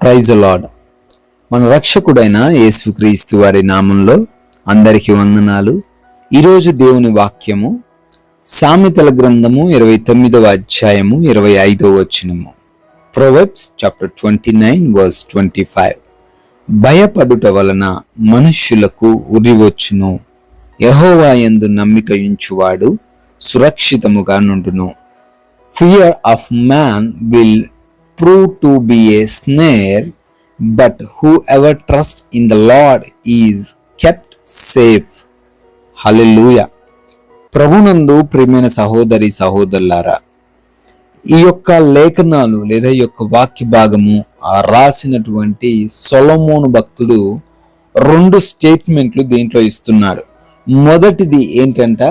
Praise lord మన రక్షకుడైన యేసుక్రీస్తు వారి నామంలో అందరికీ వందనాలు. ఈరోజు దేవుని వాక్యము సామెతల గ్రంథము ఇరవై తొమ్మిదవ అధ్యాయము ఇరవై ఐదవ వచనము. Proverbs chapter twenty nine verse twenty five భయపడుట వలన మనుష్యులకు ఉరివచ్చును. యహోవా యందు నమ్మిక ఉంచువాడు సురక్షితముగా నుండును. Fear of man will prove to be a snare, but whoever trusts in the Lord is kept safe. Hallelujah ప్రభునందు ప్రియమైన సహోదరి సహోదరులారా ఈ యొక్క లేఖనాలు లేదా ఈ యొక్క వాక్య భాగము రాసినటువంటి సొలమోను భక్తుడు రెండు స్టేట్మెంట్లు దీంట్లో ఇస్తున్నాడు. మొదటిది ఏంటంట?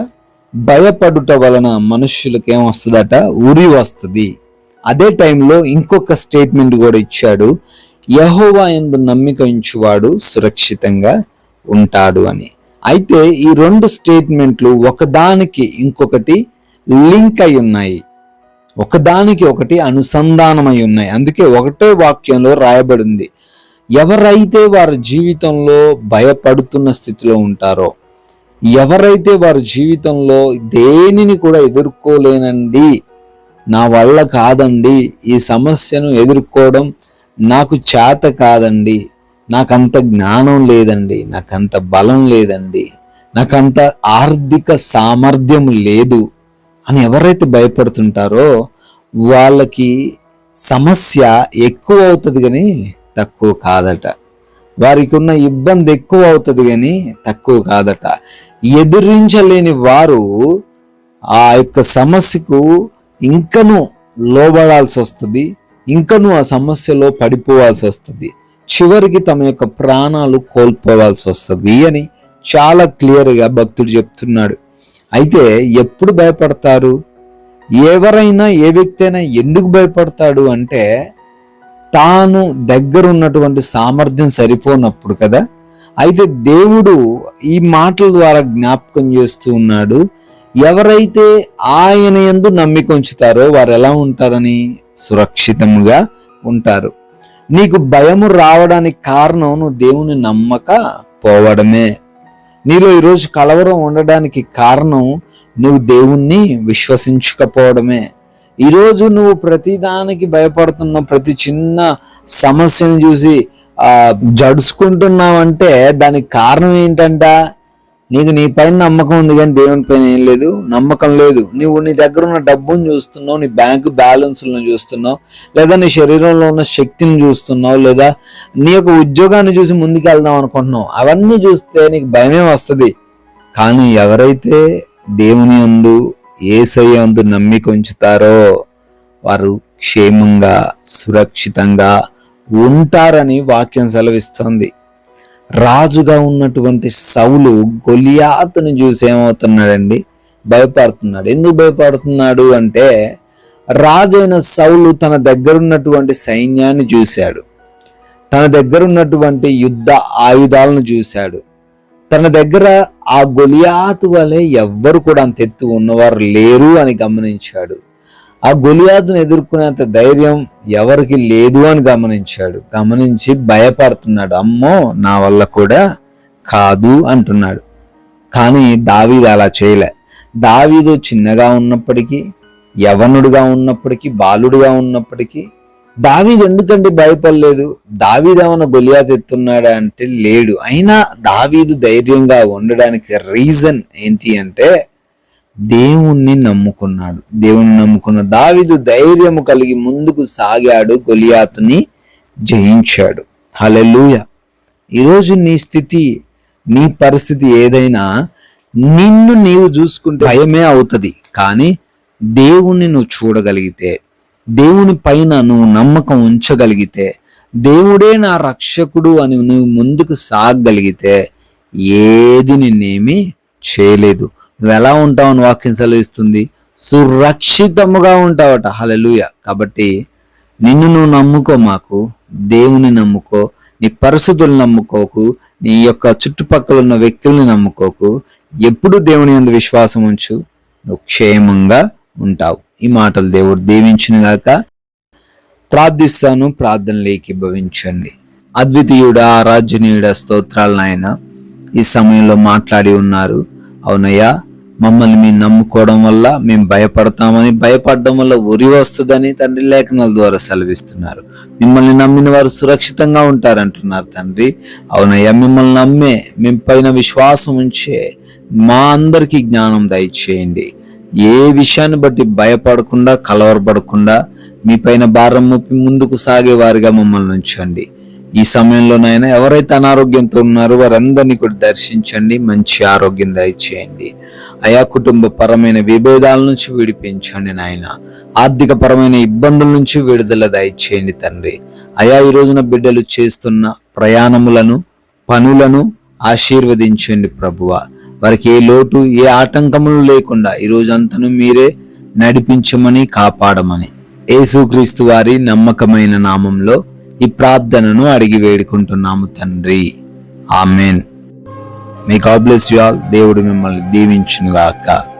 భయపడుట వలన మనుష్యులకు ఏమొస్తుందట ఉరి వస్తుంది. అదే టైంలో ఇంకొక స్టేట్మెంట్ కూడా ఇచ్చాడు. యహోవా ఎందు నమ్మిక ఉంచువాడు సురక్షితంగా ఉంటాడు అని. అయితే ఈ రెండు స్టేట్మెంట్లు ఒకదానికి ఇంకొకటి లింక్ అయి ఉన్నాయి. ఒకదానికి ఒకటి అనుసంధానమై ఉన్నాయి. అందుకే ఒకటే వాక్యంలో రాయబడింది. ఎవరైతే వారి జీవితంలో భయపడుతున్న స్థితిలో ఉంటారో ఎవరైతే వారి జీవితంలో దేనిని కూడా ఎదుర్కోలేనండి నా వల్ల కాదండి ఈ సమస్యను ఎదుర్కోవడం నాకు చేత కాదండి నాకంత జ్ఞానం లేదండి నాకంత బలం లేదండి నాకంత ఆర్థిక సామర్థ్యం లేదు అని ఎవరైతే భయపడుతుంటారో వాళ్ళకి సమస్య ఎక్కువ అవుతుంది కానీ తక్కువ కాదట. వారికి ఉన్న ఇబ్బంది ఎక్కువ అవుతుంది కానీ తక్కువ కాదట. ఎదిరించలేని వారు ఆ యొక్క సమస్యకు ఇంకను లోబడాల్సి వస్తుంది ఇంకను ఆ సమస్యలో పడిపోవాల్సి వస్తుంది చివరికి తమ యొక్క ప్రాణాలు కోల్పోవాల్సి వస్తుంది అని చాలా క్లియర్గా భక్తుడు చెప్తున్నాడు. అయితే ఎప్పుడు భయపడతారు? ఎవరైనా ఏ వ్యక్తి అయినా ఎందుకు భయపడతాడు అంటే తాను దగ్గర ఉన్నటువంటి సామర్థ్యం సరిపోనప్పుడు కదా అయితే దేవుడు ఈ మాటల ద్వారా జ్ఞాపకం చేస్తూ ఉన్నాడు ఎవరైతే ఆయన ఎందు నమ్మికొంచుతారో వారు ఎలా ఉంటారని? సురక్షితముగా ఉంటారు. నీకు భయము రావడానికి కారణం నువ్వు దేవుని నమ్మక పోవడమే. నీలో ఈరోజు కలవరం ఉండడానికి కారణం నువ్వు దేవుణ్ణి విశ్వసించకపోవడమే. ఈరోజు నువ్వు ప్రతిదానికి భయపడుతున్న ప్రతి చిన్న సమస్యను చూసి జడుచుకుంటున్నావంటే దానికి కారణం ఏంటంట? నీకు నీ పైన నమ్మకం ఉంది కానీ దేవుని పైన ఏం లేదు. నమ్మకం లేదు. నువ్వు నీ దగ్గర ఉన్న డబ్బును చూస్తున్నావు నీ బ్యాంక్ బ్యాలెన్స్లను చూస్తున్నావు లేదా నీ శరీరంలో ఉన్న శక్తిని చూస్తున్నావు లేదా నీ యొక్క ఉద్యోగాన్ని చూసి ముందుకు వెళ్దాం అనుకుంటున్నావు. అవన్నీ చూస్తే నీకు భయమే వస్తుంది. కానీ ఎవరైతే దేవుని అందు ఏసయ్య అందు నమ్మిక ఉంచుతారో వారు క్షేమంగా సురక్షితంగా ఉంటారని వాక్యం సెలవిస్తుంది. రాజుగా ఉన్నటువంటి సౌలు గొలియాతుని చూసి ఏమవుతున్నాడండి? భయపడుతున్నాడు. ఎందుకు భయపడుతున్నాడు అంటే రాజైన సౌలు తన దగ్గర ఉన్నటువంటి సైన్యాన్ని చూశాడు. తన దగ్గర ఉన్నటువంటి యుద్ధ ఆయుధాలను చూశాడు. తన దగ్గర ఆ గొలియాతు వలె ఎవ్వరు కూడా అంత ఎత్తు ఉన్నవారు లేరు అని గమనించాడు. ఆ గొలియాదును ఎదుర్కొనేంత ధైర్యం ఎవరికి లేదు అని గమనించాడు. గమనించి భయపడుతున్నాడు. అమ్మో నా వల్ల కూడా కాదు అంటున్నాడు. కానీ దావీదు అలా చేయలే. దావీదు చిన్నగా ఉన్నప్పటికీ యవనుడుగా ఉన్నప్పటికీ బాలుడుగా ఉన్నప్పటికీ దావీదు ఎందుకంటే భయపడలేదు? దావీదు ఏమైనా గొలియాత్ ఎత్తున్నాడా అంటే లేడు. అయినా దావీదు ధైర్యంగా ఉండడానికి రీజన్ ఏంటి అంటే దేవుణ్ణి నమ్ముకున్నాడు. దేవుణ్ణి నమ్ముకున్న దావిదు ధైర్యము కలిగి ముందుకు సాగాడు గొలియాతుని జయించాడు. హలెలూయ ఈరోజు నీ స్థితి నీ పరిస్థితి ఏదైనా నిన్ను నీవు చూసుకుంటే భయమే అవుతుంది. కానీ దేవుణ్ణి నువ్వు చూడగలిగితే దేవుని పైన నువ్వు నమ్మకం ఉంచగలిగితే దేవుడే నా రక్షకుడు అని నువ్వు ముందుకు సాగగలిగితే ఏది నిన్నేమీ చేయలేదు. నువ్వు ఎలా ఉంటావు అని వాక్యం సెలవిస్తుంది? సురక్షితముగా ఉంటావట. హలలుయ కాబట్టి నిన్ను నువ్వు నమ్ముకో మాకు దేవుని నమ్ముకో నీ పరిస్థితులు నమ్ముకోకు నీ యొక్క చుట్టుపక్కల ఉన్న వ్యక్తుల్ని నమ్ముకోకు. ఎప్పుడు దేవుని అందు విశ్వాసం ఉంచు నువ్వు క్షేమంగా ఉంటావు. ఈ మాటలు దేవుడు దీవించిన గాక. ప్రార్థిస్తాను ప్రార్థనలు భవించండి. అద్వితీయుడ ఆరాధ్యనీయుడ స్తోత్రాలు నాయన ఈ సమయంలో మాట్లాడి ఉన్నారు. అవునయ్యా మమ్మల్ని మేము నమ్ముకోవడం వల్ల మేము భయపడతామని భయపడడం వల్ల ఉరి వస్తుందని తండ్రి లేఖనాల ద్వారా సెలవిస్తున్నారు. మిమ్మల్ని నమ్మిన వారు సురక్షితంగా ఉంటారంటున్నారు తండ్రి. అవునయ్యా మిమ్మల్ని నమ్మే మేము పైన విశ్వాసం ఉంచే మా అందరికీ జ్ఞానం దయచేయండి. ఏ విషయాన్ని బట్టి భయపడకుండా కలవరపడకుండా మీ పైన భారం మోపి ముందుకు సాగే వారిగా మమ్మల్ని ఉంచండి. ఈ సమయంలోనైనా ఎవరైతే అనారోగ్యంతో ఉన్నారో వారందరినీ కూడా దర్శించండి మంచి ఆరోగ్యం దయచేయండి. అయా కుటుంబ పరమైన విభేదాల నుంచి విడిపించండి నాయన. ఆర్థిక పరమైన ఇబ్బందుల నుంచి విడుదల దయచేయండి తండ్రి. అయా ఈ రోజున బిడ్డలు చేస్తున్న ప్రయాణములను పనులను ఆశీర్వదించండి ప్రభువ. వారికి ఏ లోటు ఏ ఆటంకములు లేకుండా ఈ రోజంతను మీరే నడిపించమని కాపాడమని. యేసుక్రీస్తు వారి నమ్మకమైన నామంలో ఈ ప్రార్థనను అడిగి వేడుకుంటున్నాము తండ్రి. ఆమెన్. మీ గాడ్ బ్లెస్ యు ఆల్ దేవుడు మిమ్మల్ని దీవించునుగాక.